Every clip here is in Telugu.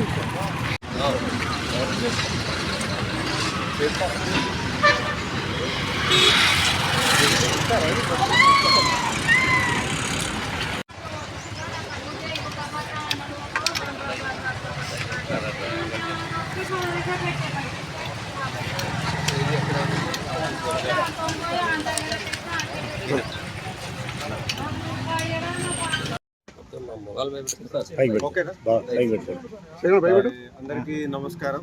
Thank you. అందరికీ నమస్కారం.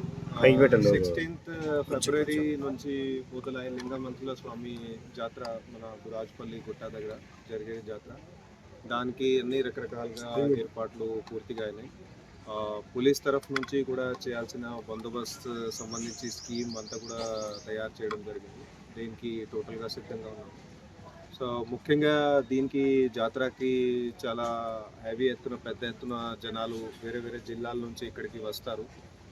సిక్స్టీన్త్ ఫిబ్రవరి నుంచి పూతలాయ లింగమంతుల స్వామి జాతర మన రాజపల్లి గుట్ట దగ్గర జరిగే జాతర. దానికి అన్ని రకరకాలుగా ఏర్పాట్లు పూర్తిగా అయినాయి. ఆ, పోలీస్ తరఫు నుంచి కూడా చేయాల్సిన బందోబస్తు సంబంధించి స్కీమ్ అంతా కూడా తయారు చేయడం జరిగింది. దీనికి టోటల్గా సిద్ధంగా ఉన్నాం. సో ముఖ్యంగా దీనికి జాతరకి చాలా హెవీ ఎత్తున పెద్ద ఎత్తున జనాలు వేరే వేరే జిల్లాల నుంచి ఇక్కడికి వస్తారు.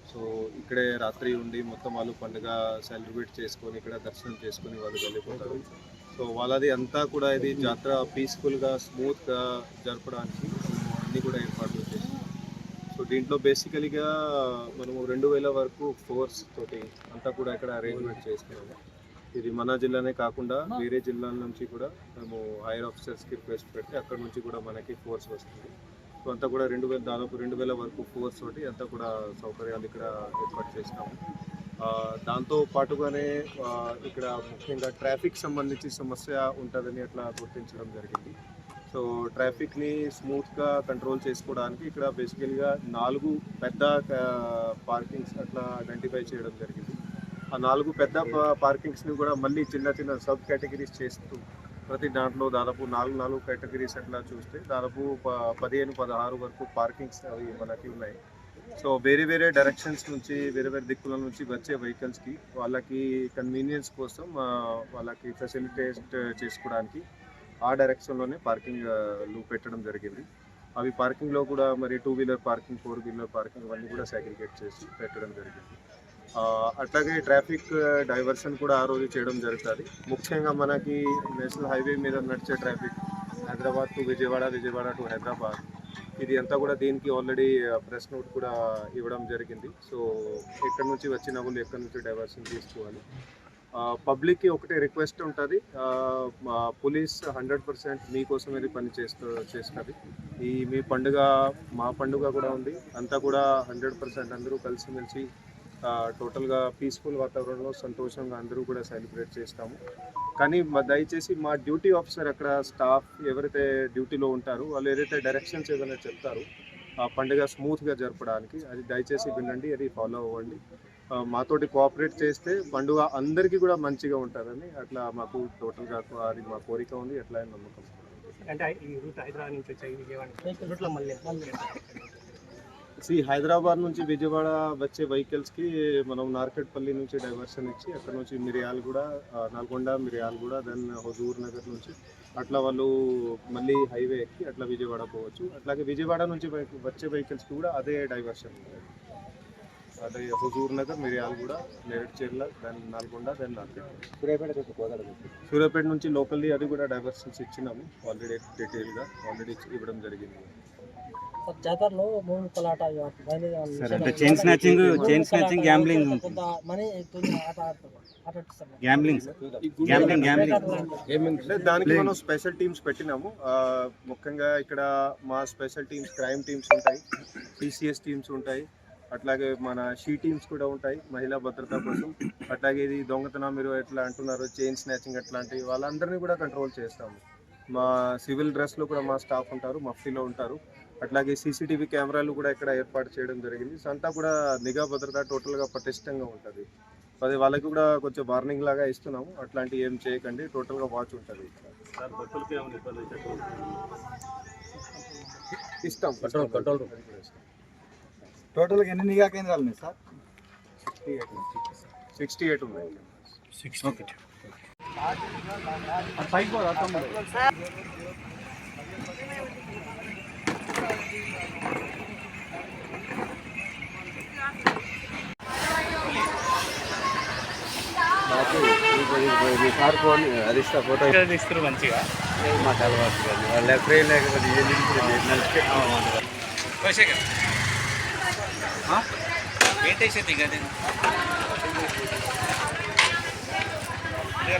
సో ఇక్కడే రాత్రి ఉండి మొత్తం వాళ్ళు పండుగ సెలబ్రేట్ చేసుకొని ఇక్కడ దర్శనం చేసుకొని వాళ్ళు వెళ్ళిపోతారు. సో వాళ్ళది అంతా కూడా ఇది జాతర పీస్ఫుల్గా స్మూత్గా జరపడానికి అన్నీ కూడా ఏర్పాట్లు చేస్తాం సో దీంట్లో బేసికలీగా మనము రెండు వేల వరకు ఫోర్స్ తోటి అంతా కూడా ఇక్కడ అరేంజ్మెంట్ చేసుకున్నాము. ఇది మన జిల్లానే కాకుండా వేరే జిల్లాల నుంచి కూడా మేము హైయర్ ఆఫీసర్స్కి రిక్వెస్ట్ పెడితే అక్కడ నుంచి కూడా మనకి ఫోర్స్ వస్తుంది. సో అంతా కూడా రెండు వేల దాదాపు రెండు వేల వరకు ఫోర్స్ తోటి అంతా కూడా సౌకర్యాలు ఇక్కడ ఏర్పాటు చేసినాము. దాంతో పాటుగానే ఇక్కడ ముఖ్యంగా ట్రాఫిక్ సంబంధించి సమస్య ఉంటుందని అట్లా గుర్తించడం జరిగింది. సో ట్రాఫిక్ని స్మూత్గా కంట్రోల్ చేసుకోవడానికి ఇక్కడ బేసికల్గా నాలుగు పెద్ద పార్కింగ్స్ అట్లా ఐడెంటిఫై చేయడం జరిగింది. ఆ నాలుగు పెద్ద పార్కింగ్స్ని కూడా మళ్ళీ చిన్న చిన్న సబ్ కేటగిరీస్ చేస్తూ ప్రతి దాంట్లో దాదాపు నాలుగు నాలుగు కేటగిరీస్ అట్లా చూస్తే దాదాపు పదిహేను పదహారు వరకు పార్కింగ్స్ అవి మనకి ఉన్నాయి. సో వేరే వేరే డైరెక్షన్స్ నుంచి వేరే వేరే దిక్కుల నుంచి వచ్చే వెహికల్స్కి వాళ్ళకి కన్వీనియన్స్ కోసం వాళ్ళకి ఫెసిలిటేట్ చేసుకోవడానికి ఆ డైరెక్షన్లోనే పార్కింగ్లు పెట్టడం జరిగింది. అవి పార్కింగ్లో కూడా మరి two wheeler parking four wheeler parking అవన్నీ కూడా సెగ్రిగేట్ చేసి పెట్టడం జరిగింది. అట్లాగే ట్రాఫిక్ డైవర్షన్ కూడా ఆ రోజు చేయడం జరుగుతుంది. ముఖ్యంగా మనకి నేషనల్ హైవే మీద నడిచే traffic Hyderabad to Vijayawada Vijayawada to Hyderabad ఇది అంతా కూడా దీనికి ఆల్రెడీ ప్రెస్ నోట్ కూడా ఇవ్వడం జరిగింది. సో ఎక్కడి నుంచి వచ్చిన వాళ్ళు ఎక్కడి నుంచి డైవర్షన్ తీసుకోవాలి. పబ్లిక్కి ఒకటే రిక్వెస్ట్ ఉంటుంది. పోలీస్ హండ్రెడ్ పర్సెంట్ మీకోసమే పని చేస్తూ చేస్తుంది. ఈ మీ పండుగ మా పండుగ కూడా ఉంది. అంతా కూడా హండ్రెడ్ పర్సెంట్ అందరూ కలిసిమెలిసి టోటల్గా పీస్ఫుల్ వాతావరణంలో సంతోషంగా అందరూ కూడా సెలబ్రేట్ చేస్తాము. కానీ మా దయచేసి మా డ్యూటీ ఆఫీసర్ అక్కడ స్టాఫ్ ఎవరైతే డ్యూటీలో ఉంటారో వాళ్ళు ఏదైతే డైరెక్షన్స్ ఏదైనా చెప్తారో ఆ పండుగ స్మూత్గా జరపడానికి అది దయచేసి వినండి అది ఫాలో అవ్వండి. మాతోటి కోఆపరేట్ చేస్తే పండుగ అందరికీ కూడా మంచిగా ఉంటుందని అట్లా మాకు టోటల్గా అది మా కోరిక ఉంది ఎట్లా అని నమ్మకం. అంటే ఈ రూట్ హైదరాబాద్ నుంచి వచ్చే విజయవాడ రూట్లో మళ్ళీ మళ్ళీ సి హైదరాబాద్ నుంచి విజయవాడ వచ్చే వెహికల్స్కి మనం నార్కెట్పల్లి నుంచి డైవర్షన్ ఇచ్చి అక్కడ నుంచి మిరియాలు కూడా నల్గొండ మిరియాలు కూడా దెన్ హుజూర్ నగర్ నుంచి అట్లా వాళ్ళు మళ్ళీ హైవే ఎక్కి అట్లా విజయవాడ పోవచ్చు. అట్లాగే విజయవాడ నుంచి వచ్చే వెహికల్స్కి కూడా అదే డైవర్షన్ అదే హుజూర్ నగర్ మిరియాలు కూడా Nereducherla then Nalgonda then Narket Suryapet నుంచి లోకల్లీ అది కూడా డైవర్షన్స్ ఇచ్చినాము. ఆల్రెడీ డీటెయిల్గా ఆల్రెడీ ఇవ్వడం జరిగింది. జాతరలో కొలాట అంటే మనీ ఆట ఆట ఆడిస్తారు గ్యాంబ్లింగ్ గ్యాంబ్లింగ్ గ్యాంబ్లింగ్ అంటే దానికి మనం స్పెషల్ టీమ్స్ పెట్టినాము. ముఖ్యంగా ఇక్కడ మా స్పెషల్ టీమ్స్ క్రైమ్ టీమ్స్ ఉంటాయి. సిసిఎస్ టీమ్స్ ఉంటాయి. అట్లాగే మన షీ టీమ్స్ కూడా ఉంటాయి మహిళా భద్రత కోసం. అట్లాగే ఇది దొంగతనం మీరు ఎట్లా అంటున్నారు చైన్ స్నాచింగ్ అట్లాంటివి వాళ్ళందరినీ కూడా కంట్రోల్ చేస్తాము. మా సివిల్ డ్రెస్లో కూడా మా స్టాఫ్ ఉంటారు మఫ్టీలో ఉంటారు. అట్లాగే సీసీటీవీ కెమెరాలు కూడా ఇక్కడ ఏర్పాటు చేయడం జరిగింది. సో అంతా కూడా నిఘా భద్రత టోటల్గా పటిష్టంగా ఉంటుంది. అది వాళ్ళకి కూడా కొంచెం వార్నింగ్ లాగా ఇస్తున్నాము. అట్లాంటి ఏం చేయకండి టోటల్గా వాచ్ ఉంటుంది. ఇస్తాం. కంట్రోల్ కంట్రోల్ టోటల్గా ఎన్ని నిఘా కేంద్రాలు ఉన్నాయి సార్? సిక్స్టీ ఎయిట్ ఉన్నాయి. సార్ ఫోన్ ఇస్తారు మంచిగా మాకు అలవాటు కాదు వాళ్ళు ఎప్పుడే లేకపోతే ఏం నడిపే ఏంటేసేది కదా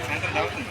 సాయంత్రం దాగుతుంది